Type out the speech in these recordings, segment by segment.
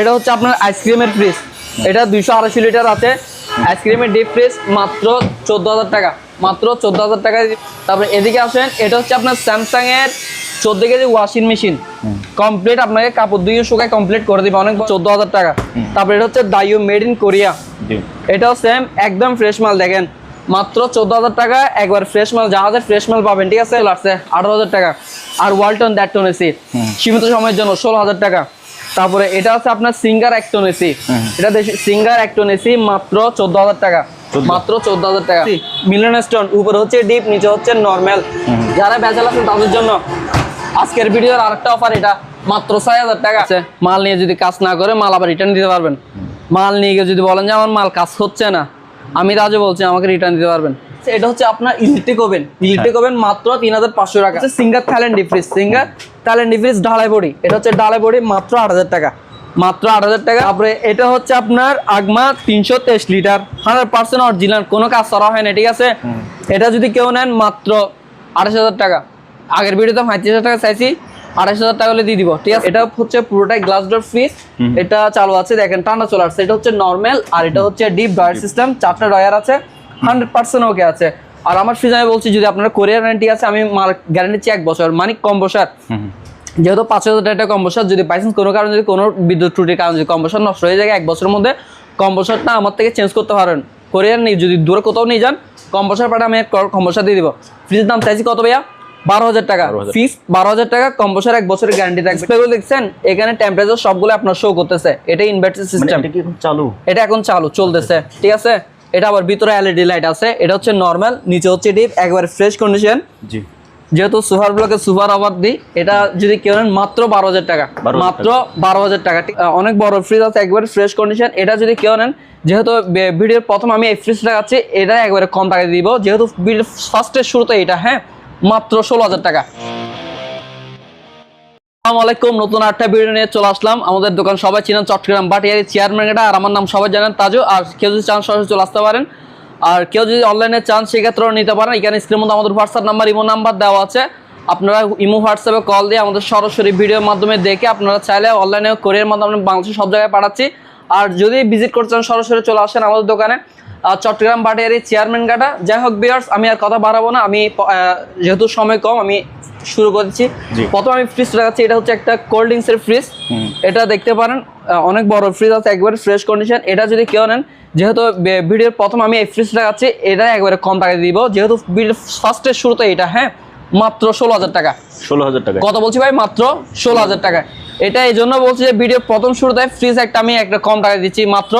এটা হচ্ছে আপনার আইসক্রিমের ফ্রিজ এটা দুইশো আড়াইশো লিটার আছে। আইসক্রিমের ডিপ ফ্রিজ মাত্র চোদ্দ হাজার টাকা। মাত্র চোদ্দ হাজার টাকা। তারপরে এদিকে আসেন এটা হচ্ছে আপনার স্যামসাং এর চোদ্দ কেজি ওয়াশিং মেশিন কমপ্লিট আপনাকে কাপড় দিয়ে শুকায় কমপ্লিট করে দিবে। অনেক চোদ্দ হাজার টাকা। তারপরে এটা হচ্ছে দাইও মেড ইন কোরিয়া এটাও সেম একদম ফ্রেশ মাল দেখেন। মাত্র চোদ্দ হাজার টাকা একবার ফ্রেশ মাল জাহাজের ফ্রেশ মাল পাবেন ঠিক আছে? লাগছে আঠারো হাজার টাকা। আর ওয়ালটন দ্যাট টন এসি সীমিত সময়ের জন্য ষোলো হাজার টাকা। তারপরে এটা হচ্ছে আপনার সিঙ্গার এক টন এসি এটা সিঙ্গার এক টন এসি মাত্র চোদ্দ হাজার টাকা। মাত্র চোদ্দ হাজার টাকা। মিলিয়ন স্টোন উপরে হচ্ছে ডিপ নিচে হচ্ছে নর্মাল। যারা বেচাল আছেন তাদের জন্য আজকের ভিডিওর আরেকটা অফার এটা মাত্র ছয় হাজার টাকা। আছে মাল নিয়ে যদি কাজ না করে মাল আবার রিটার্ন দিতে পারবেন। মাল নিয়ে গিয়ে যদি বলেন যে আমার মাল কাজ হচ্ছে না। আমি রাজু বলছি আমাকে রিটার্ন দিতে পারবেন। এটা হচ্ছে আপনার ইলেকট্রিক ওভেন ইলেকট্রিক ওভেন মাত্র তিন হাজার পাঁচশো টাকা। Singer talent deep freeze Singer talent deep freeze ঢালাই বডি। এটা হচ্ছে ঢালাই বডি মাত্র আট হাজার টাকা। মাত্র আট হাজার টাকা। তারপরে এটা হচ্ছে আপনার আগমা তিনশো তেইশ লিটার। হান্ড্রেড পার্সেন্ট অরিজিনাল কোনো কাজ করা হয় না ঠিক আছে? এটা যদি কেউ নেন মাত্র আঠাশ হাজার টাকা। আগের ভিডিওতে পঁয়ত্রিশ হাজার টাকা চাইছি। আড়াইশ হাজার টাকা হলে দিয়ে দিব ঠিক আছে? এটা হচ্ছে পুরোটাই গ্লাস ডোর ফ্রিজ এটা চালু আছে দেখেন ঠান্ডা চলে আসছে। এটা হচ্ছে নর্মাল আর এটা হচ্ছে ডিপ ডয়ার সিস্টেম চারটা ডয়ার আছে। হান্ড্রেড পার্সেন্ট ওকে আছে। আর আমার ফ্রিজ আমি বলছি যদি আপনার কোরিয়ার গ্যারান্টি আছে আমি মাল গ্যারান্টি এক বছর। মানে কম বসার যেহেতু পাঁচ হাজার টাকা কম্বসার যদি বাইচান্স কোনো কারণে যদি কোনো বিদ্যুৎ ত্রুটির কারণে যদি কম্বসার নষ্ট হয়ে যায় এক বছরের মধ্যে কম্বসারটা আমার থেকে চেঞ্জ করতে পারেন। কোরিয়ার নেই যদি দূরে কোথাও নিয়ে যান কম্বসার পাটা আমি কম্বসার দিয়ে দিব। ফ্রিজের দাম চাইছি কত ভাইয়া? বারো হাজার টাকা। 12,000 ফিস বারো হাজার টাকা কম্বসার এক বছরের গ্যারান্টি থাকবে। দেখছেন? এখানে টেম্পারেচার সবগুলো আপনার শো করতেছে। এটা ইনভার্টার মানে সিস্টেম চালু? এটা এখন চালু চলতেছে। ঠিক আছে? এটা আবার ভিতরে এলইডি লাইট আছে। এটা হচ্ছে নর্মাল নিচে হচ্ছে ডিপ একবার ফ্রেশ কন্ডিশন জি। যেহেতু সুপার ব্লকে সুপার অফার দিই এটা যদি কেউ নেন মাত্র বারো হাজার টাকা। মাত্র বারো হাজার টাকা। অনেক বড় ফ্রিজ আছে একবারে ফ্রেশ কন্ডিশন এটা যদি কেউ নেন যেহেতু ভিডিওর প্রথম আমি এই ফ্রিজটা আছে এটা একবারে কম টাকা দিব। যেহেতু ভিডিওর ফার্স্টের শুরুতে এটা হ্যাঁ মাত্র ষোলো হাজার টাকা। আসসালামু আলাইকুম, নতুন আটটা ভিডিও নিয়ে চলে আসলাম। আমাদের দোকান সবাই চিনেন চট্টগ্রাম বাটিয়ারি চেয়ারম্যান এটা, আর আমার নাম সবাই জানেন তাজু। আর কেউ যদি চান সরাসরি চলে আসতে পারেন, আর কেউ যদি অনলাইনে চান সেক্ষেত্রেও নিতে পারেন। এখানে স্ক্রিনের মধ্যে আমাদের হোয়াটসঅ্যাপ নাম্বার ইমো নাম্বার দেওয়া আছে। আপনারা ইমো হোয়াটসঅ্যাপে কল দিয়ে আমাদের সরাসরি ভিডিওর মাধ্যমে দেখে আপনারা চাইলে অনলাইনে কোরিয়ার মাধ্যমে আমরা বাংলাদেশের সব জায়গায় পাঠাচ্ছি। আর যদি ভিজিট করতে চান, সরাসরি চলে আসেন আমাদের দোকানে। চট্টগ্রাম বাটিয়ারি চেয়ারম্যান গাটা যাই হোক বিয়ার্স আমি আর কথা বাড়াবো না। আমি যেহেতু সময় কম, আমি শুরু করছি। প্রথম আমি ফ্রিজটা দেখাচ্ছি এটা হচ্ছে একটা কোল্ড ড্রিঙ্কস এর ফ্রিজ এটা দেখতে পারেন অনেক বড় ফ্রিজ আছে একবারে ফ্রেশ কন্ডিশন এটা যদি কেউ নেন যেহেতু ভিডিওর প্রথম আমি এই ফ্রিজটা দেখাচ্ছি এটা একবারে কম টাকা দিব। যেহেতু ভিডিওর ফার্স্টের শুরুতে এটা হ্যাঁ মাত্র ষোলো হাজার টাকা। ষোলো হাজার টাকা কত বলছি ভাই? মাত্র ষোলো হাজার টাকা। এটা এই জন্য বলছি যে ভিডিও প্রথম শুরুতে ফ্রিজ একটা আমি একটা কম টাকা দিচ্ছি মাত্র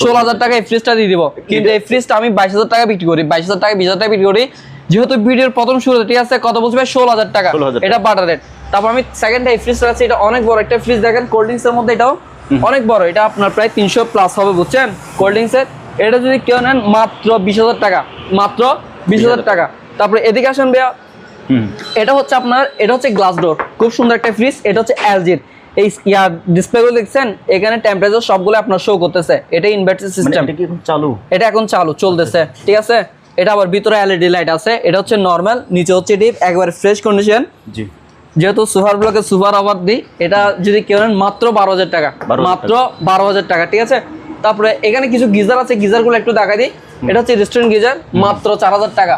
ষোলো হাজার টাকা এই ফ্রিজটা দিয়ে দিব। কিন্তু এই ফ্রিজটা আমি বাইশ হাজার টাকা বিক্রি করি বাইশ হাজার টাকা বিশ হাজার টাকা বিক্রি করি। যেহেতু ভিডিওর প্রথম শুরুতে আছে কত বলছি ভাই? ষোলো হাজার টাকা। এটা বাটার রেট তারপর আমি সেকেন্ড এই ফ্রিজটা আছে এটা অনেক বড়। একটা ফ্রিজ দেখেন কোল্ড ড্রিঙ্কস এর মধ্যে এটাও অনেক বড়। এটা আপনার প্রায় তিনশো প্লাস হবে বুঝছেন? কোল্ড ড্রিঙ্কস এর। এটা যদি কেউ নেন মাত্র বিশ হাজার টাকা। মাত্র বিশ হাজার টাকা। তারপরে এদিকে আসেন ভাইয়া। এটা হচ্ছে আপনার এটা হচ্ছে গ্লাস ডোর খুব সুন্দর একটা ফ্রিজ এটা হচ্ছে এলজির এই ইয়ার ডিসপ্লেগুলো দেখছেন এখানে টেম্পারেচার সবগুলো আপনার শো করতেছে। এটা ইনভার্টার মানে সিস্টেম এটা কি এখন চালু? এটা এখন চালু চলতেছে। ঠিক আছে? এটা আবার ভিতরে এলইডি লাইট আছে। এটা হচ্ছে নর্মাল নিচে হচ্ছে ডিপ একবারে ফ্রেশ কন্ডিশন জি। যেহেতু সুপার ব্লকে সুপার অফার দিই এটা যদি কেউ নেন মাত্র বারো হাজার টাকা। 12,000 মাত্র বারো হাজার টাকা ঠিক আছে? তারপরে এখানে কিছু গিজার আছে গিজারগুলো একটু দেখা দিই। এটা হচ্ছে রেস্টুরেন্ট গিজার মাত্র চার হাজার টাকা।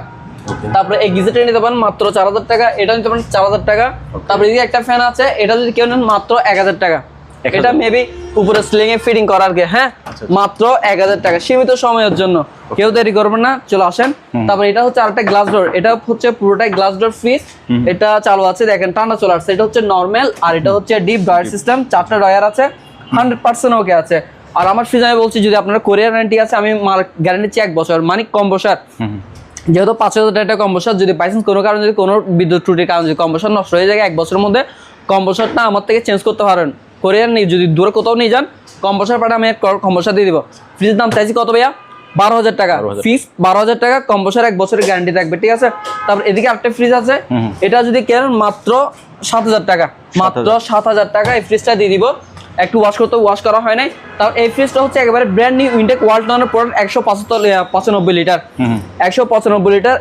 তারপরে এই গিজারটা নিতে পারেন মাত্র চার হাজার টাকা। এটা নিতে পারেন চার হাজার টাকা। তারপরে এদিকে একটা ফ্যান আছে এটা যদি কেউ নেন মাত্র এক হাজার টাকা। 1000 এটা মেবি উপরে স্লিং এ ফিটিং করার গে হ্যাঁ? আচ্ছা। মাত্র এক হাজার টাকা সীমিত সময়ের জন্য। কেউ দেরি করবেন না চলে আসেন। তারপর এটা হচ্ছে আরেকটা গ্লাস ডোর এটা হচ্ছে পুরোটাই গ্লাস ডোর ফ্রিজ এটা চালু আছে দেখেন ঠান্ডা চলে আসছে। এটা হচ্ছে নর্মাল আর এটা হচ্ছে ডিপ ডয়ার সিস্টেম চারটা ডয়ার আছে হান্ড্রেড পার্সেন্ট ওকে আছে। আর আমার ফ্রিজ আমি বলছি যদি আপনার কোরিয়ার গ্যারান্টি আছে আমি গ্যারান্টি এক বছর মানে কম বসার। যেহেতু পাঁচ হাজার টাকা কম্বসার যদি বাইচান্স কোনো কারণে যদি কোনো বিদ্যুৎ ত্রুটির কারণে যদি কম্বসার নষ্ট হয়ে যায় এক বছরের মধ্যে কম্বসারটা আমার থেকে চেঞ্জ করতে পারেন। কোরিয়ার নেই যদি দূরে কোথাও নিয়ে যান কম্বসার পাটা আমি কম্বসার দিয়ে দিব। ফ্রিজের দাম চাইছি কত ভাইয়া? বারো হাজার টাকা। 12,000 বারো হাজার টাকা কম্বসার এক বছরের গ্যারান্টি থাকবে ঠিক আছে? তারপর এদিকে আরেকটা ফ্রিজ আছে। এটা যদি কেনেন মাত্র সাত হাজার টাকা। মাত্র সাত হাজার টাকা এই ফ্রিজটা দিয়ে দিব। একটু ওয়াশ করতে ওয়াশ করা হয় নাই। তারপর এই ফ্রিজটা হচ্ছে একেবারে brand new Intech world product একশো পঁচাত্তর পঁচানব্বই লিটার। একশো পঁচানব্বই লিটার।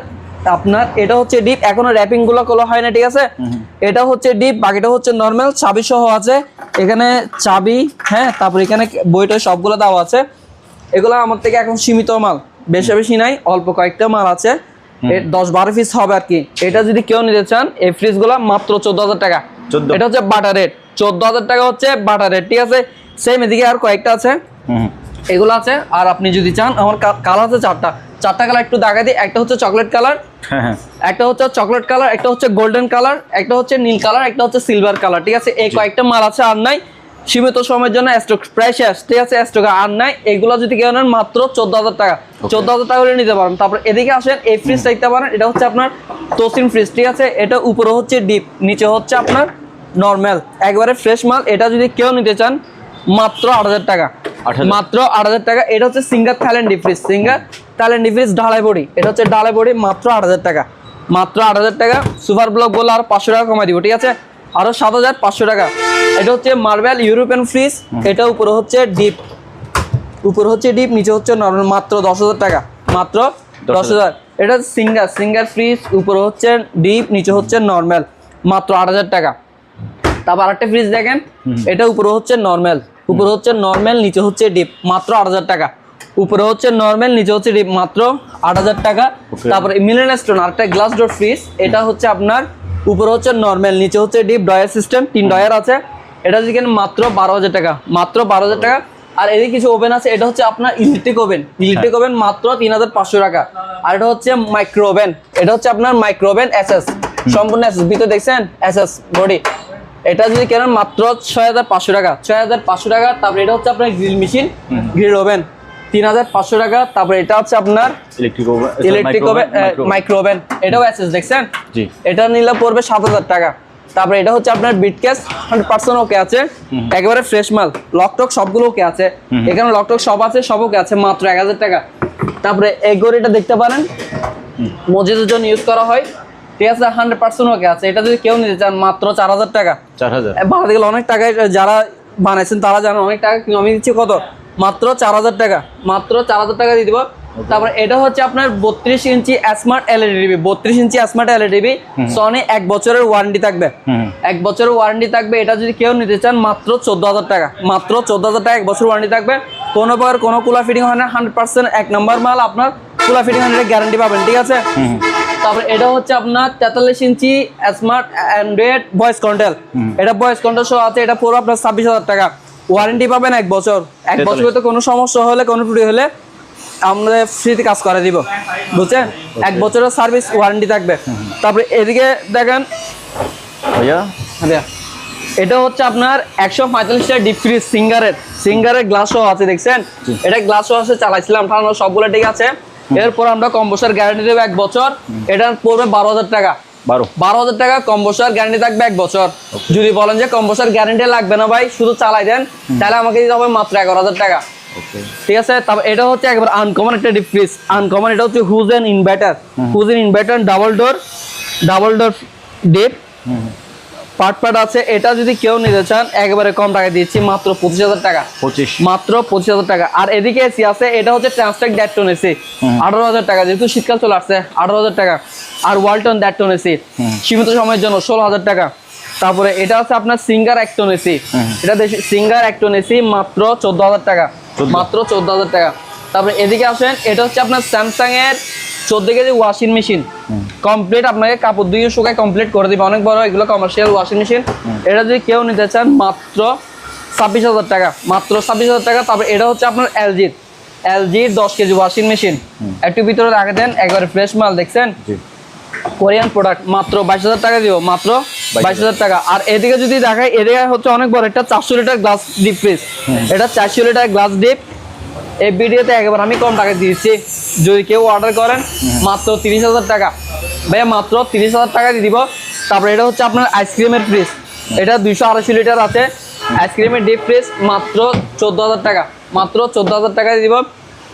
আপনার এটা হচ্ছে ডিপ এখনও র্যাপিংগুলো করা হয় না ঠিক আছে? এটা হচ্ছে ডিপ বাকিটা হচ্ছে নর্মাল চাবি সহ আছে। এখানে চাবি হ্যাঁ তারপর এখানে বইটা সবগুলো দেওয়া আছে। এগুলো আমার থেকে এখন সীমিত মাল বেশি বেশি নাই অল্প কয়েকটা মাল আছে। দশ বারো পিস হবে আর কি। এটা যদি কেউ নিতে চান এই ফ্রিজগুলো মাত্র চোদ্দ হাজার টাকা। 14 এটা হচ্ছে বাটার রেট চোদ্দ হাজার টাকা হচ্ছে বাটার রেট ঠিক আছে? সেম এদিকে আর কয়েকটা আছে। এগুলো আছে আর আপনি যদি চান আমার কাল আছে চারটা। চারটা কালার একটু দেখা দিই। একটা হচ্ছে চকলেট কালার হ্যাঁ হ্যাঁ। একটা হচ্ছে চকলেট কালার একটা হচ্ছে গোল্ডেন কালার একটা হচ্ছে নীল কালার একটা হচ্ছে সিলভার কালার ঠিক আছে? এই কয়েকটা মাল আছে আর নাই। সীমিত সময়ের জন্য স্টক প্রায় শেষ ঠিক আছে? স্টক আর নাই। এগুলো যদি কেউ নেন মাত্র চোদ্দ হাজার টাকা। চোদ্দ হাজার টাকা হলে নিতে পারেন। তারপর এদিকে আসেন এই ফ্রিজ দেখতে পারেন এটা হচ্ছে আপনার তোসিন ফ্রিজ ঠিক আছে? এটা উপরে হচ্ছে ডিপ নিচে হচ্ছে আপনার নর্মাল একবারে ফ্রেশ মাল এটা যদি কেউ নিতে চান মাত্র আট হাজার টাকা। মাত্র আট হাজার টাকা। এটা হচ্ছে Singer Thailand deep fridge Singer Thailand deep fridge ঢালাই বডি। এটা হচ্ছে ঢালাই বডি মাত্র আট হাজার টাকা। মাত্র আট হাজার টাকা। সুপার ব্লক বললে আরও পাঁচশো টাকা কমাই দিব ঠিক আছে? আরও সাত হাজার পাঁচশো টাকা। এটা হচ্ছে মার্বেল ইউরোপিয়ান ফ্রিজ। এটা উপরে হচ্ছে ডিপ। উপরে হচ্ছে ডিপ নিচে হচ্ছে নর্মাল মাত্র দশ হাজার টাকা। মাত্র দশ হাজার। এটা সিঙ্গার সিঙ্গার ফ্রিজ উপরে হচ্ছে ডিপ নিচে হচ্ছে নর্মাল। মাত্র আট হাজার টাকা। তারপর আরেকটা ফ্রিজ দেখেন। এটা উপরে হচ্ছে নর্মাল। উপরে হচ্ছে নর্মাল নিচে হচ্ছে ডিপ। মাত্র আট হাজার টাকা। উপরে হচ্ছে নর্মাল নিচে হচ্ছে ডিপ মাত্র আট হাজার টাকা. তারপরে মিলেন স্টোন আরেকটা গ্লাস ডোর ফ্রিজ এটা হচ্ছে আপনার উপরে হচ্ছে নর্মাল নিচে হচ্ছে ডিপ ডয়ার সিস্টেম তিন ডয়ার আছে। এটা কেন মাত্র বারো হাজার টাকা মাত্র বারো হাজার টাকা। আর এদিকে কিছু ওভেন আছে এটা হচ্ছে আপনার ইলেকট্রিক ওভেন ইলেকট্রিক ওভেন মাত্র তিন হাজার পাঁচশো টাকা। আর এটা হচ্ছে মাইক্রো ওভেন এটা হচ্ছে আপনার মাইক্রো ওভেন এসএস সম্পূর্ণ এসএস ভিতরে দেখছেন? এসএস বডি এটা যদি কেনেন মাত্র ছয় হাজার পাঁচশো টাকা ছয় হাজার পাঁচশো টাকা তারপরে এটা হচ্ছে আপনার গ্রিল মেশিন গ্রিল ওভেন তিন হাজার পাঁচশো টাকা। তারপরে এটা হচ্ছে আপনার electric oven electric micro oven এটাও অ্যাসেস দেখছেন? জি। এটা নিলে পড়বে সাত হাজার টাকা। তারপরে এটা হচ্ছে আপনার বিট ক্যাশ হান্ড্রেড পার্সেন্ট ওকে আছে। একেবারে ফ্রেশ মাল। লকটক সবগুলো ওকে আছে। এখানে লকটক সব আছে সব ওকে আছে মাত্র এক হাজার টাকা। তারপরে এই গড়িটা দেখতে পারেন। মসজিদের জন্য ইউজ করা হয়। ঠিক আছে হান্ড্রেড পার্সেন্ট ওকে আছে। এটা যদি কেউ নিতে চান মাত্র চার হাজার টাকা। চার হাজার। বানাতে গেলে অনেক টাকায় যারা বানাইছেন তারা জানেন অনেক টাকা। কিন্তু আমি দিচ্ছি কত? মাত্র চার হাজার টাকা। মাত্র চার হাজার টাকা দিয়ে দিব। তারপরে এটা হচ্ছে আপনার বত্রিশ ইঞ্চি স্মার্ট এলইডি টিভি বত্রিশ inch smart LED TV Sony এক বছরের ওয়ারেন্টি থাকবে। এক বছরের ওয়ারেন্টি থাকবে। এটা যদি কেউ নিতে চান মাত্র চোদ্দ হাজার টাকা। মাত্র চোদ্দ হাজার টাকা এক বছর ওয়ারেন্টি থাকবে। কোনো প্রকার কোনো কুলার ফিটিং হয় না। হান্ড্রেড পার্সেন্ট এক নম্বর মাল আপনার কুলার ফিটিং হান্ড্রেড গ্যারান্টি পাবেন ঠিক আছে? তারপরে এটা হচ্ছে আপনার তেতাল্লিশ inch smart Android voice control এটা ভয়েস কন্ট্রোল সহ আছে। এটা পুরো আপনার ছাব্বিশ হাজার টাকা। ওয়ারেন্টি পাবেন এক বছর। এক 43 বছরে তো কোনো সমস্যা হলে কোনো ত্রুটি হলে আমরা ফ্রিতে কাজ করে দিব। বুঝছেন? এক বছরের সার্ভিস ওয়ারেন্টি থাকবে। তারপরে এদিকে দেখেন। ভাইয়া? এটা হচ্ছে আপনার একশো পঁয়তাল্লিশটা ডিপ ফ্রিজ সিঙ্গারের সিঙ্গারের গ্লাসও আছে দেখছেন? এটা গ্লাসও আছে চালাইছিলাম ঠান্ডা সবগুলো ঠিক আছে। এরপর আমরা কম্বোসার গ্যারান্টি দেবো এক বছর। এটা পড়বে বারো হাজার টাকা। বারো। বারো হাজার টাকা কম্বোসার গ্যারান্টি থাকবে এক বছর। যদি বলেন যে কম্বোসার গ্যারান্টি লাগবে না ভাই শুধু চালাই দেন তাহলে আমাকে দিতে হবে মাত্র এগারো হাজার টাকা। ঠিক আছে? তারপর এটা হচ্ছে একবার আনকমন একটা ডিপ ফ্রিজ আনকমন এটা হচ্ছে হুজেন inverter হুজেন inverter double door double door deep part part আছে। এটা যদি কেউ নিতে চান একেবারে কম টাকা দিচ্ছি মাত্র পঁচিশ হাজার টাকা। পঁচিশ। মাত্র পঁচিশ হাজার টাকা। আর এদিকে এসি আছে এটা হচ্ছে ট্রান্সটেক ড্যাটটন এসি আঠারো হাজার টাকা যেহেতু শীতকাল চলে আসছে আঠারো হাজার টাকা। আর ওয়ালটন ড্যাটটন এসি সীমিত সময়ের জন্য ষোলো হাজার টাকা। তারপরে এটা হচ্ছে আপনার সিঙ্গার একটন এসি এটা সিঙ্গার একটন এসি মাত্র চোদ্দ হাজার টাকা। মাত্র চোদ্দ হাজার টাকা। তারপরে এদিকে আসেন এটা হচ্ছে আপনার স্যামসাং এর চোদ্দ কেজি ওয়াশিং মেশিন কমপ্লিট আপনাকে কাপড় দিয়ে শুকায় কমপ্লিট করে দিবে। অনেক বড় এগুলো কমার্শিয়াল ওয়াশিং মেশিন এটা যদি কেউ নিতে চান মাত্র ছাব্বিশ হাজার টাকা। মাত্র ছাব্বিশ হাজার টাকা। তারপরে এটা হচ্ছে আপনার এলজির এলজির দশ কেজি ওয়াশিং মেশিন একটু ভিতরে রাখে দেন একবারে ফ্রেশ মাল দেখছেন? কোরিয়ান প্রোডাক্ট মাত্র বাইশ হাজার টাকা দিব মাত্র বাইশ হাজার টাকা। আর এদিকে যদি দেখায় এদিকে হচ্ছে অনেক বড় একটা চারশো লিটার গ্লাস ডিপ ফ্রিজ এটা চারশো লিটার গ্লাস ডিপ এই ভিডিওতে একবার আমি কম টাকা দিয়েছি। যদি কেউ অর্ডার করেন মাত্র তিরিশ হাজার টাকা। ভাইয়া মাত্র তিরিশ হাজার টাকা দিয়ে দিব। তারপরে এটা হচ্ছে আপনার আইসক্রিমের ফ্রিজ এটা দুইশো আড়াইশো লিটার আছে। আইসক্রিমের ডিপ ফ্রিজ মাত্র চোদ্দ হাজার টাকা। মাত্র চোদ্দ হাজার টাকা দিয়ে দিব।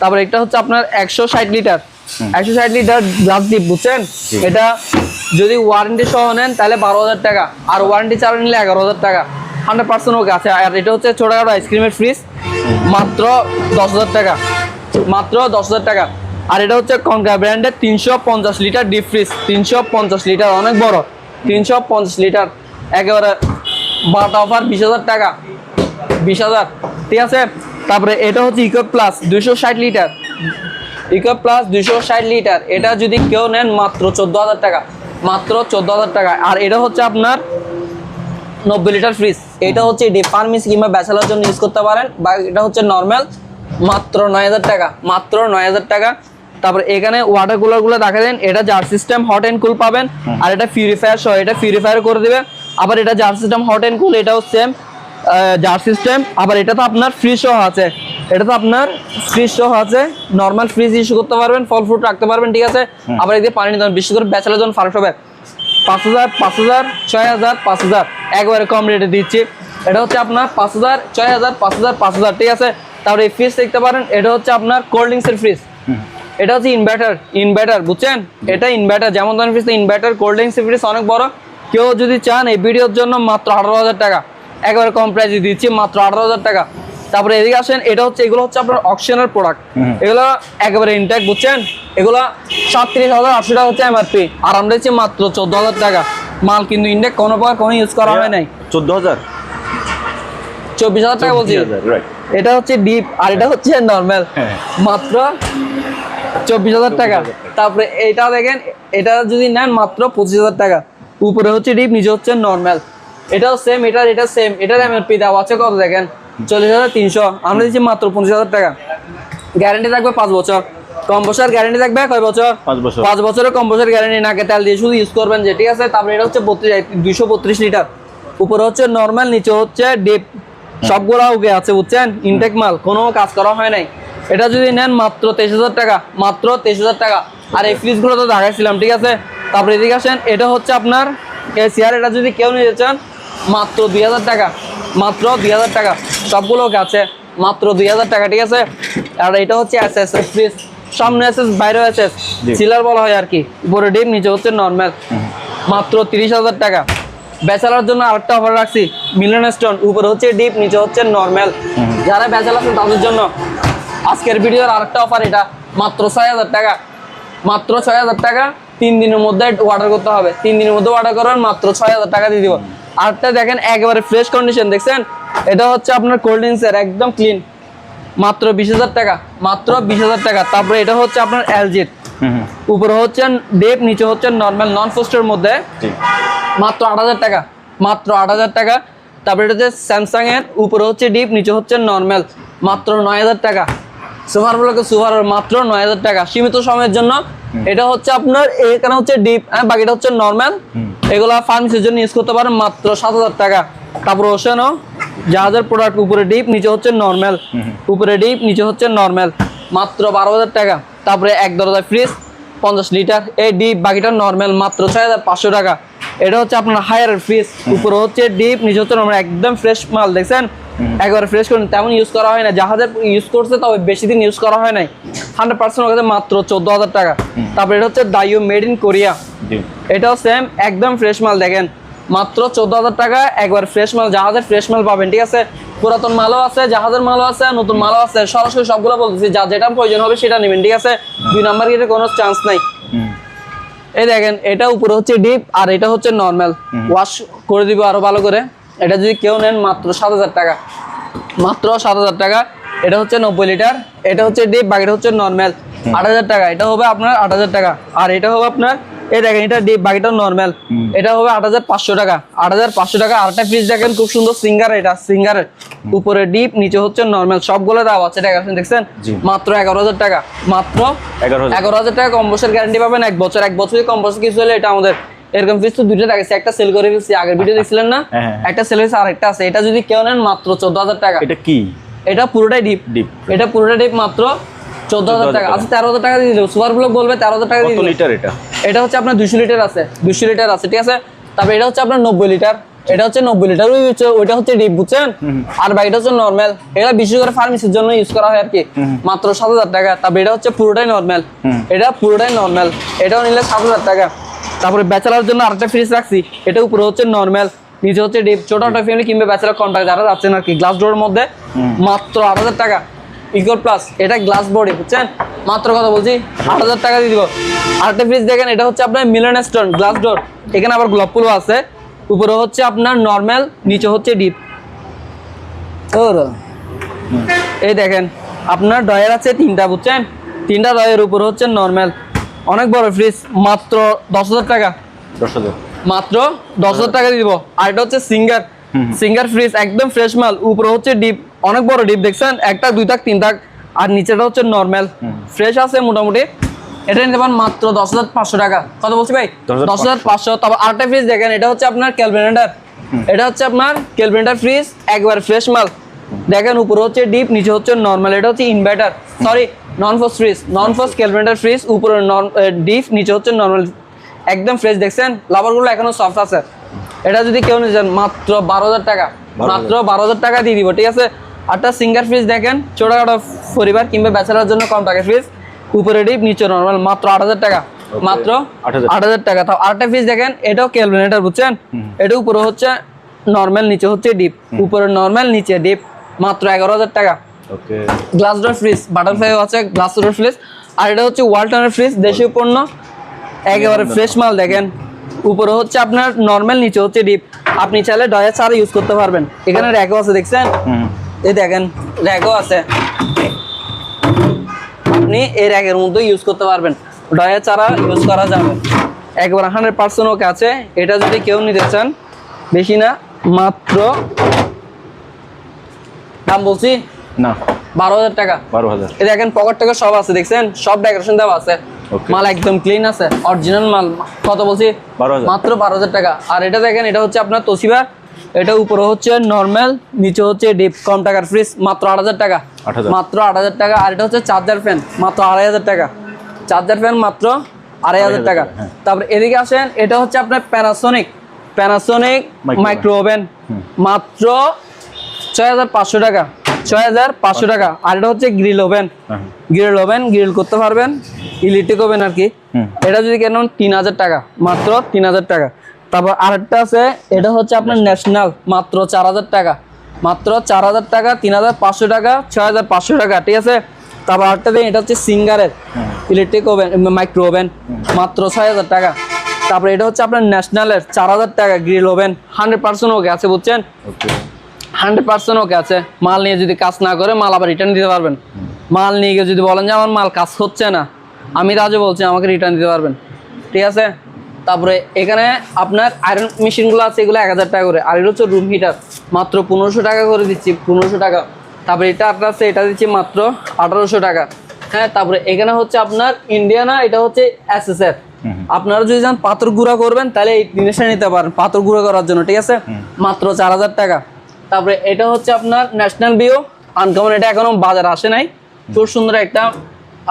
তারপরে এটা হচ্ছে আপনার একশো ষাট লিটার একশো ষাট লিটার গ্লাস ডিপ বুঝছেন? এটা যদি ওয়ারেন্টি সহ নেন তাহলে বারো হাজার টাকা। আর ওয়ারেন্টি ছাড়া নিলে এগারো হাজার টাকা। হান্ড্রেড পার্সেন্ট ওকে আছে। আর এটা হচ্ছে ছোটখাটো আইসক্রিমের ফ্রিজ মাত্র দশ হাজার টাকা। মাত্র দশ হাজার টাকা। আর এটা হচ্ছে কনকা ব্র্যান্ডের তিনশো পঞ্চাশ লিটার ডিপ ফ্রিজ। তিনশো পঞ্চাশ লিটার, অনেক বড়। তিনশো পঞ্চাশ লিটার। একেবারে বাটা অফার বিশ হাজার টাকা। বিশ হাজার। ঠিক আছে? তারপরে এটা হচ্ছে ইকো প্লাস দুশো ষাট লিটার। ইকো প্লাস দুশো ষাট লিটার। এটা যদি কেউ নেন, মাত্র চোদ্দ হাজার টাকা। মাত্র চোদ্দ হাজার টাকা। আর এটা হচ্ছে আপনার নব্বই লিটার ফ্রিজ এটা হচ্ছে ডিপ ফার্মিস কিংবা ব্যাচেলার জন্য ইউজ করতে পারেন। বা এটা হচ্ছে নর্মাল মাত্র নয় হাজার টাকা মাত্র নয় হাজার টাকা। তারপর এখানে ওয়াটার কুলারগুলো দেখা দেন এটা jar system hot and cool পাবেন। আর এটা পিউরিফায়ার সহ এটা পিউরিফায়ার করে দিবে। আবার এটা jar system hot and cool এটাও সেম জার সিস্টেম আবার এটা তো আপনার ফ্রিজ সহ আছে। এটা তো আপনার ফ্রিজ সহ আছে। নর্মাল ফ্রিজ ইস্যু করতে পারবেন ফল ফ্রুট রাখতে পারবেন ঠিক আছে? আবার এদিকে পানি নিতে বিশেষ করে ব্যাচেলার জন্য ফার্স্ট হবে পাঁচ হাজার পাঁচ হাজার, ছয় হাজার, পাঁচ হাজার। একবারে কম রেটে দিচ্ছি। এটা হচ্ছে আপনার পাঁচ হাজার, ছয় হাজার, পাঁচ হাজার পাঁচ হাজার। ঠিক আছে? তারপরে এই ফ্রিজ দেখতে পারেন, এটা হচ্ছে আপনার কোল্ড ড্রিঙ্কসের ফ্রিজ এটা হচ্ছে ইনভার্টার ইনভার্টার বুঝছেন? এটা ইনভার্টার যেমন ধরেন ফ্রিজ ইনভার্টার কোল্ড ড্রিঙ্কসের ফ্রিজ অনেক বড়। কেউ যদি চান, এই ভিডিওর জন্য মাত্র আঠারো হাজার টাকা। একবারে কম প্রাইসে দিচ্ছি, মাত্র আঠারো হাজার টাকা। তারপরে এদিকে আসেন এটা হচ্ছে এগুলো হচ্ছে আপনার অকশনের প্রোডাক্ট। এগুলো একেবারে ইনটেক বুঝছেন? এগুলো সাতত্রিশ হাজার আটশো টাকা হচ্ছে এমআরপি আর আমরা দিচ্ছি মাত্র চোদ্দ হাজার টাকা। মাল কিন্তু ইনটেক কোনো প্রকার কোনো ইউজ করা হয় নাই। চোদ্দ হাজার? চব্বিশ হাজার টাকা বলছি। এটা হচ্ছে ডিপ আর এটা হচ্ছে নর্মাল হ্যাঁ। মাত্র চব্বিশ হাজার টাকা। তারপরে এটা দেখেন এটা যদি নেন মাত্র পঁচিশ হাজার টাকা। উপরে হচ্ছে ডিপ নিচে হচ্ছে নর্মাল এটাও সেম এটা এটা সেম এটার এমআরপি দেওয়া আছে কত দেখেন? চল্লিশ হাজার তিনশো। আমরা দিচ্ছি মাত্র পঁচিশ হাজার টাকা। গ্যারান্টি থাকবে পাঁচ বছর। কম বছর গ্যারান্টি থাকবে কয় বছর? পাঁচ বছর। পাঁচ বছরের কম বছর গ্যারান্টি নাকে তেল দিয়ে শুধু ইউজ করবেন যে ঠিক আছে? তারপরে এটা হচ্ছে বত্রিশ দুইশো বত্রিশ লিটার উপরে হচ্ছে নর্মাল নিচে হচ্ছে ডিপ সবগুলা ওকে আছে বুঝছেন? ইনটেক মাল। কোনো কাজ করা হয় নাই। এটা যদি নেন মাত্র তেইশ হাজার টাকা। মাত্র তেইশ হাজার টাকা। আর এই ফ্রিজগুলো তো দেখাইছিলাম ঠিক আছে? তারপরে এদিকে আসেন। এটা হচ্ছে আপনার এসিআর এটা যদি কেউ নিতে চান মাত্র দুই হাজার টাকা মাত্র দুই হাজার টাকা। সবগুলো আছে মাত্র দুই হাজার টাকা ঠিক আছে? আর এটা হচ্ছে এস এস ফ্রিজ সামনে এস এস বাইরে এস এস সিলার বলা হয় আর কি উপরে ডিম নিচে হচ্ছে নর্মাল মাত্র তিরিশ হাজার টাকা। ব্যাচেলার জন্য আরেকটা অফার রাখছি মিলন স্টোন উপরে হচ্ছে ডিপ নিচে হচ্ছে নর্মাল যারা ব্যাচেলার আছেন তাদের জন্য আজকের ভিডিওর আরেকটা অফার এটা মাত্র ছয় হাজার টাকা। মাত্র ছয় হাজার টাকা তিন দিনের মধ্যে অর্ডার করতে হবে। তিন দিনের মধ্যে অর্ডার করবেন মাত্র ছয় হাজার টাকা দিয়ে দিব। আরেকটা দেখেন একেবারে ফ্রেশ কন্ডিশন দেখছেন? এটা হচ্ছে আপনার কোল্ড ড্রিঙ্কসের একদম ক্লিন মাত্র বিশ হাজার টাকা মাত্র বিশ হাজার টাকা। তারপরে এটা হচ্ছে আপনার এলজির উপরে হচ্ছে ডেপ নিচে হচ্ছে নর্মাল নন পোস্টের মধ্যে মাত্র আট হাজার টাকা মাত্র আট হাজার টাকা। তারপরে এটা হচ্ছে স্যামসাং এর উপরে হচ্ছে ডিপ নিচে হচ্ছে নর্মাল মাত্র নয় হাজার টাকা। সুপার ব্লকে সুপার মাত্র নয় হাজার টাকা। সীমিত সময়ের জন্য এটা হচ্ছে আপনার এখানে হচ্ছে ডিপ হ্যাঁ বাকিটা হচ্ছে নর্মাল। এগুলা ফার্মেসির জন্য ইউজ করতে পারেন মাত্র সাত হাজার টাকা। তারপর ওসেনও জাহাজের প্রোডাক্ট উপরে ডিপ নিচে হচ্ছে নর্মাল উপরে ডিপ নিচে হচ্ছে নর্মাল মাত্র বারো হাজার টাকা। তারপরে এক দরজা ফ্রিজ পঞ্চাশ লিটার এই ডিপ বাকিটা নর্মাল মাত্র ছয় হাজার পাঁচশো টাকা। এটা হচ্ছে আপনার হায়ার ফ্রিজ উপরে হচ্ছে ডিপ নিচে হচ্ছে নর্মাল একদম ফ্রেশ মাল দেখছেন? একবারে ফ্রেশ করেন তেমন ইউজ করা হয় না। জাহাজের ইউজ করছে তবে বেশি দিন ইউজ করা হয় নাই। হান্ড্রেড পার্সেন্ট ওখানে মাত্র চোদ্দ হাজার টাকা। তারপরে এটা হচ্ছে দাইও মেড ইন কোরিয়া এটাও সেম একদম ফ্রেশ মাল দেখেন। মাত্র চোদ্দ হাজার টাকা একবার ফ্রেশ মাল জাহাজের ফ্রেশ মাল পাবেন ঠিক আছে? পুরাতন মালও আছে জাহাজের মালও আছে নতুন মালও আছে। সরাসরি সবগুলো বলতেছি যা যেটা প্রয়োজন হবে সেটা নেবেন ঠিক আছে? দুই নাম্বার গেটে কোনো চান্স নাই। এই দেখেন এটা উপরে হচ্ছে ডিপ আর এটা হচ্ছে নর্মাল ওয়াশ করে দিব আরও ভালো করে। এটা যদি কেউ নেন মাত্র সাত হাজার টাকা। মাত্র সাত হাজার টাকা। এটা হচ্ছে নব্বই লিটার। এটা হচ্ছে ডিপ বাকিটা হচ্ছে নর্মাল আট হাজার টাকা। এটা হবে আপনার আট হাজার টাকা। আর এটা হবে আপনার এই দেখেন এটা ডিপ বাকিটা নর্মাল এটা হবে আট হাজার পাঁচশো টাকা। আট হাজার পাঁচশো টাকা। আরেকটা ফ্রিজ দেখেন খুব সুন্দর সিঙ্গার এটা সিঙ্গারের উপরে ডিপ নিচে হচ্ছে নর্মাল সবগুলো দাম আছে টাকা দেখছেন? মাত্র এগারো হাজার টাকা। মাত্র এগারো হাজার। এগারো হাজার টাকা কম বছর গ্যারান্টি পাবেন এক বছর। এক বছরই কম বছর কিছু হলে এটা আমাদের এরকম ফিস তো দুইটা রাখছে একটা সেল করে ফেলছি আগের ভিডিও দেখছিলেন না? হ্যাঁ, হ্যাঁ। একটা সেল হয়েছে আরেকটা আছে। এটা যদি কেউ নেন মাত্র চোদ্দ হাজার টাকা। এটা কি? এটা পুরোটাই ডিপ Deep। এটা পুরোটাই ডিপ মাত্র চোদ্দ হাজার টাকা। আচ্ছা তেরো হাজার টাকা দিয়ে দিল সুপার ব্লক বলবে তেরো হাজার টাকা দিয়ে লিটার এটা? এটা হচ্ছে আপনার দুশো লিটার আছে দুশো লিটার আছে ঠিক আছে? তারপরে এটা হচ্ছে আপনার নব্বই লিটার এটা হচ্ছে নব্বই লিটার ওইটা হচ্ছে ডিপ বুঝছেন? আর বাকিটা হচ্ছে নর্মাল এটা বিশেষ করে ফার্মেসির জন্য ইউজ করা হয় আর কি। মাত্র সাত হাজার টাকা। তারপরে এটা হচ্ছে পুরোটাই নর্মাল এটা পুরোটাই নর্মাল এটাও নিলে সাত হাজার টাকা। তারপরে ব্যাচেলার জন্য আরেকটা ফ্রিজ রাখছি। এটা উপরে হচ্ছে নর্মাল নিচে হচ্ছে ডিপ ছোট একটা ফ্যামিলি কিংবা ব্যাচেলার কন্ট্রাক্ট যারা যাচ্ছেন আর কি গ্লাস ডোরের মধ্যে। মাত্র আট হাজার টাকা। ইকোর প্লাস এটা গ্লাস বডি বুঝছেন? মাত্র কথা বলছি আট হাজার টাকা দিয়ে দিব। আরেকটা ফ্রিজ দেখেন এটা হচ্ছে আপনার মিলন স্টোন গ্লাস ডোর এখানে আবার গ্লোব পুলো আছে। উপরে হচ্ছে আপনার নর্মাল নিচে হচ্ছে ডিপ এই দেখেন আপনার ডয়ের আছে তিনটা বুঝছেন? তিনটা ডয়ের উপরে হচ্ছে নর্মাল অনেক বড় ফ্রিজ মাত্র দশ হাজার টাকা। দশ হাজার। মাত্র দশ হাজার টাকা দিব। আর এটা হচ্ছে সিঙ্গার। সিঙ্গার ফ্রিজ একদম ফ্রেশ মাল উপরে হচ্ছে ডিপ অনেক বড় ডিপ দেখছেন? একটা দুই থাক তিন থাক আর নিচেটা হচ্ছে নর্মাল ফ্রেশ আছে মোটামুটি। এটা নিতে পারেন মাত্র দশ হাজার পাঁচশো টাকা। কত বলছি ভাই? 10,500 দশ হাজার পাঁচশো। তারপর আরেকটা ফ্রিজ দেখেন এটা হচ্ছে আপনার ক্যালভেন্ডার এটা হচ্ছে আপনার ক্যালভেন্ডার ফ্রিজ একবার ফ্রেশ মাল। দেখেন উপরে হচ্ছে ডিপ নিচে হচ্ছে নর্মাল এটা হচ্ছে inverter sorry non frost fridge non frost Kelvinator fridge উপরে ডিপ নিচে হচ্ছে নর্মাল একদম ফ্রেশ দেখছেন? লাভারগুলো এখনও সফট আছে। এটা যদি কেউ নিতে চান মাত্র বারো হাজার টাকা। মাত্র বারো হাজার টাকা দিয়ে দিব ঠিক আছে? আরটা সিঙ্গার ফ্রিজ দেখেন ছোটখাটো পরিবার কিংবা ব্যাচেলার জন্য কম টাকা ফ্রিজ উপরে ডিপ নিচে নর্মাল মাত্র আট হাজার টাকা। মাত্র আট হাজার। টাকা। তাও আরেকটা ফ্রিজ দেখেন এটাও ক্যালকুলেটার বুঝছেন? এটা উপরে হচ্ছে নর্মাল নিচে হচ্ছে ডিপ উপরে নর্মাল নিচে ডিপ মাত্র এগারো হাজার টাকা। Okay. Glass door fridge butterfly আছে গ্লাস ডোর ফ্রিজ আর এটা হচ্ছে ওয়ালটনের ফ্রিজ দেশীয় পণ্য। একেবারে ফ্রেশ মাল দেখেন। উপরে হচ্ছে আপনার নর্মাল নিচে হচ্ছে ডিপ আপনি চাইলে ডয়া ছাড়া ইউজ করতে পারবেন। এখানে র্যাকও আছে দেখছেন? এই দেখেন র্যাকও আছে। আপনি এই র্যাকের মধ্যে ইউজ করতে পারবেন। ডয়া ছাড়া ইউজ করা যাবে একবার হান্ড্রেড পার্সেন্ট ওকে আছে। এটা যদি কেউ নিতে চান বেশি না মাত্র দাম বলছি না। বারো হাজার টাকা। বারো হাজার। দেখেন পকেট টকেট সব আছে দেখছেন? সব ডেকোরেশন দেওয়া আছে। মাল একদম ক্লিন আছে অরিজিনাল মাল। কত বলছি? মাত্র বারো হাজার টাকা। আর এটা দেখেন এটা হচ্ছে আপনার তোশিবা এটা উপরে হচ্ছে নর্মাল নিচে হচ্ছে ডিপ কম টাকার ফ্রিজ মাত্র আট হাজার টাকা। মাত্র আট হাজার টাকা। আর এটা হচ্ছে চার্জার ফ্যান মাত্র আড়াই হাজার টাকা। চার্জার ফ্যান মাত্র আড়াই হাজার টাকা। হ্যাঁ। তারপর এদিকে আসেন এটা হচ্ছে আপনার প্যানাসোনিক প্যানাসোনিক মাইক্রো ওভেন মাত্র ছয় হাজার পাঁচশো টাকা। ছয় হাজার পাঁচশো টাকা। আর এটা হচ্ছে grill oven grill oven grill করতে পারবেন। ইলেকট্রিক ওভেন আর কি। এটা যদি কেন তিন হাজার টাকা। মাত্র তিন হাজার টাকা। তারপর আরেকটা আছে এটা হচ্ছে আপনার ন্যাশনাল মাত্র চার হাজার টাকা। মাত্র চার হাজার টাকা তিন হাজার পাঁচশো টাকা ছয় হাজার পাঁচশো টাকা ঠিক আছে? তারপর আরেকটা দিন এটা হচ্ছে সিঙ্গারের। ইলেকট্রিক ওভেন মাইক্রো ওভেন মাত্র ছয় হাজার টাকা। তারপরে এটা হচ্ছে আপনার ন্যাশনালের চার হাজার টাকা grill oven hundred percent okay আছে বুঝছেন? ওকে হান্ড্রেড পার্সেন্ট ওকে আছে। মাল নিয়ে যদি কাজ না করে মাল আবার রিটার্ন দিতে পারবেন। মাল নিয়ে গিয়ে যদি বলেন যে আমার মাল কাজ হচ্ছে না। আমি রাজু বলছি আমাকে রিটার্ন দিতে পারবেন। ঠিক আছে? তারপরে এখানে আপনার আয়রন মেশিনগুলো আছে এগুলো এক হাজার টাকা করে। আর এটা হচ্ছে রুম হিটার মাত্র পনেরোশো টাকা করে দিচ্ছি পনেরোশো টাকা। তারপরে এটা আপনার আছে এটা দিচ্ছি মাত্র আঠারোশো টাকা। হ্যাঁ তারপরে এখানে হচ্ছে আপনার ইন্ডিয়ানা এটা হচ্ছে এসএসএর আপনারা যদি যান পাথর গুঁড়া করবেন তাহলে এই জিনিসটা নিতে পারেন পাথর গুঁড়া করার জন্য ঠিক আছে? মাত্র চার হাজার টাকা। তারপরে এটা হচ্ছে আপনার ন্যাশনাল বিও আনকমন এটা এখনও বাজার আসে নাই। খুব সুন্দর একটা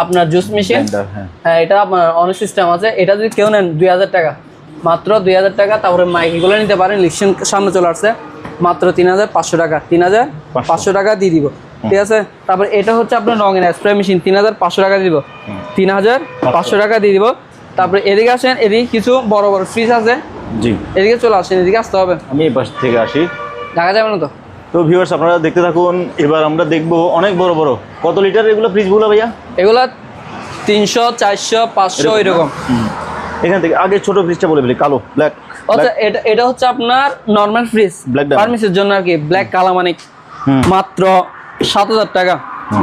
আপনার জুস মেশিন হ্যাঁ। হ্যাঁ এটা আপনার অনেক সিস্টেম আছে। এটা যদি কেউ নেন দুই হাজার টাকা। মাত্র দুই হাজার টাকা তারপরে মাইকিগুলো নিতে পারেন লিকশন সামনে চলে আসছে। মাত্র তিন হাজার পাঁচশো টাকা। তিন হাজার পাঁচশো টাকা দিয়ে দিব। ঠিক আছে? তারপরে এটা হচ্ছে আপনার রঙের স্প্রে মেশিন তিন হাজার পাঁচশো টাকা দিব। তিন হাজার পাঁচশো টাকা দিয়ে দিব। তারপরে এদিকে আসেন এদিকে কিছু বড় বড় ফ্রিজ আছে। জি। এদিকে চলে আসেন এদিকে আসতে হবে। আমি এই পাশ থেকে আসি। দেখা যাবে না তো? তো ভিউয়ার্স আপনারা দেখতে থাকুন। এবার আমরা দেখব অনেক বড় বড়। কত লিটার এগুলো ফ্রিজগুলো ভাইয়া? এগুলো তিনশো চারশো পাঁচশো এরকম এখান থেকে আগে ছোট ফ্রিজটা বলে ফেলি কালো ব্ল্যাক আচ্ছা এটা এটা হচ্ছে আপনার নর্মাল ফ্রিজ ব্ল্যাক. ফার্মেসির জন্য আর কি ব্ল্যাক কালামানিক। হুম। মাত্র সাত হাজার টাকা।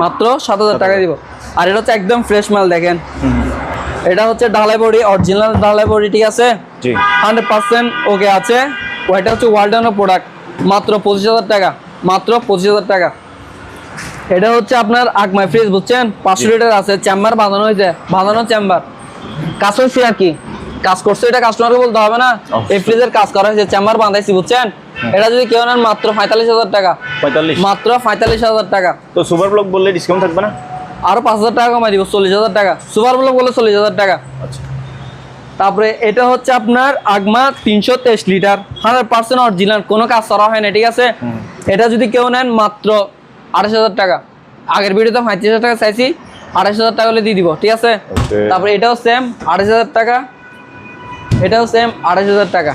মাত্র সাত হাজার টাকা দিব। আর এটা হচ্ছে একদম ফ্রেশ মাল দেখেন। এটা হচ্ছে ঢালাই বডি অরিজিনাল ঢালাই বডি ঠিক আছে? হান্ড্রেড পার্সেন্ট ওকে আছে। ওইটা হচ্ছে ওয়ার্ল্ডানের প্রোডাক্ট মাত্র পঁচিশ হাজার টাকা মাত্র পঁচিশ হাজার টাকা। এটা হচ্ছে আপনার আগমাই ফ্রিজ বুঝছেন? পাঁচশো লিটার আছে চেম্বার বাঁধানো হয়েছে বাঁধানো চেম্বার। কাজ হয়েছে আর কি। কাজ করছে এটা কাস্টমারকে বলতে হবে না? এই ফ্রিজের কাজ করা হয়েছে চেম্বার বাঁধাইছি বুঝছেন? এটা যদি কেউ নেন মাত্র পঁয়তাল্লিশ হাজার টাকা। পঁয়তাল্লিশ। মাত্র পঁয়তাল্লিশ হাজার টাকা। তো সুপার ব্লক বললে ডিসকাউন্ট থাকবে না? আরও পাঁচ হাজার টাকা কমাই দিব চল্লিশ হাজার টাকা। সুপার ব্লক বলে চল্লিশ হাজার টাকা। আচ্ছা। তারপরে এটা হচ্ছে আপনার আগমা তিনশো তেইশ লিটার। হান্ড্রেড পার্সেন্ট অরিজিনাল কোনো কাজ করা হয় না ঠিক আছে? এটা যদি কেউ নেন মাত্র আঠাশ হাজার টাকা। আগের ভিডিওতে পঁয়ত্রিশ হাজার টাকা চাইছি আঠাশ হাজার টাকা হলে দিয়ে দিব ঠিক আছে? তারপরে এটাও সেম আঠাশ হাজার টাকা। এটাও সেম আঠাশ হাজার টাকা।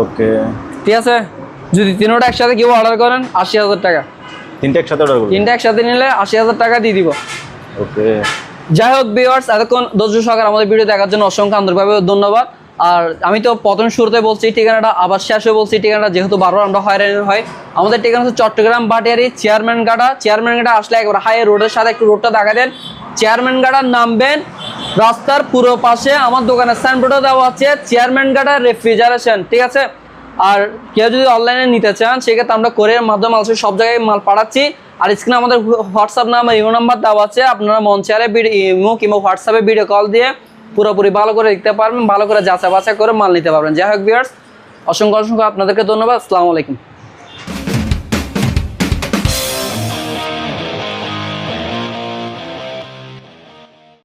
ওকে। ঠিক আছে? যদি তিনোটা একসাথে কেউ অর্ডার করেন আশি হাজার টাকা। তিনটা একসাথে অর্ডার তিনটা একসাথে নিলে আশি হাজার টাকা দিয়ে দিব। ওকে। যাই হোক ভিউয়ার্স এতক্ষণ ধৈর্য সহকারে আমাদের ভিডিও দেখার জন্য অসংখ্য আন্তরিকভাবে ধন্যবাদ। আর আমি তো প্রথম শুরুতে বলছি, ঠিকানাটা আবার শেষে বলছি, ঠিকানাটা যেহেতু বারবার আমরা হয়রানি হয়। আমাদের ঠিকানা হচ্ছে চট্টগ্রাম বাটিয়ারি, চেয়ারম্যান গাড়া। চেয়ারম্যান গাড়া আসলে একবার হাই রোডের সাথে একটু রোডটা দেখা দেন। চেয়ারম্যান গাড়ার নামবেন রাস্তার পুরো পাশে। আমার দোকানের সাইনবোর্ডও দেওয়া আছে, চেয়ারম্যান গাড়া রেফ্রিজারেশন ঠিক আছে? আর কেউ যদি অনলাইনে নিতে চান, সেক্ষেত্রে আমরা কোরিয়ার মাধ্যমে মাল সব জায়গায় মাল পাঠাচ্ছি। আর স্ক্রিনে আমাদের হোয়াটসঅ্যাপ নাম্বার ইমো নাম্বার দেওয়া আছে। আপনারা মন চাইলে ইমো কিংবা হোয়াটসঅ্যাপে ভিডিও কল দিয়ে পুরোপুরি ভালো করে দেখতে পারবেন, ভালো করে যাচাই বাছাই করে মাল নিতে পারবেন। যাই হোক বিয়ার্স অসংখ্য অসংখ্য আপনাদেরকে ধন্যবাদ। আসসালামু আলাইকুম।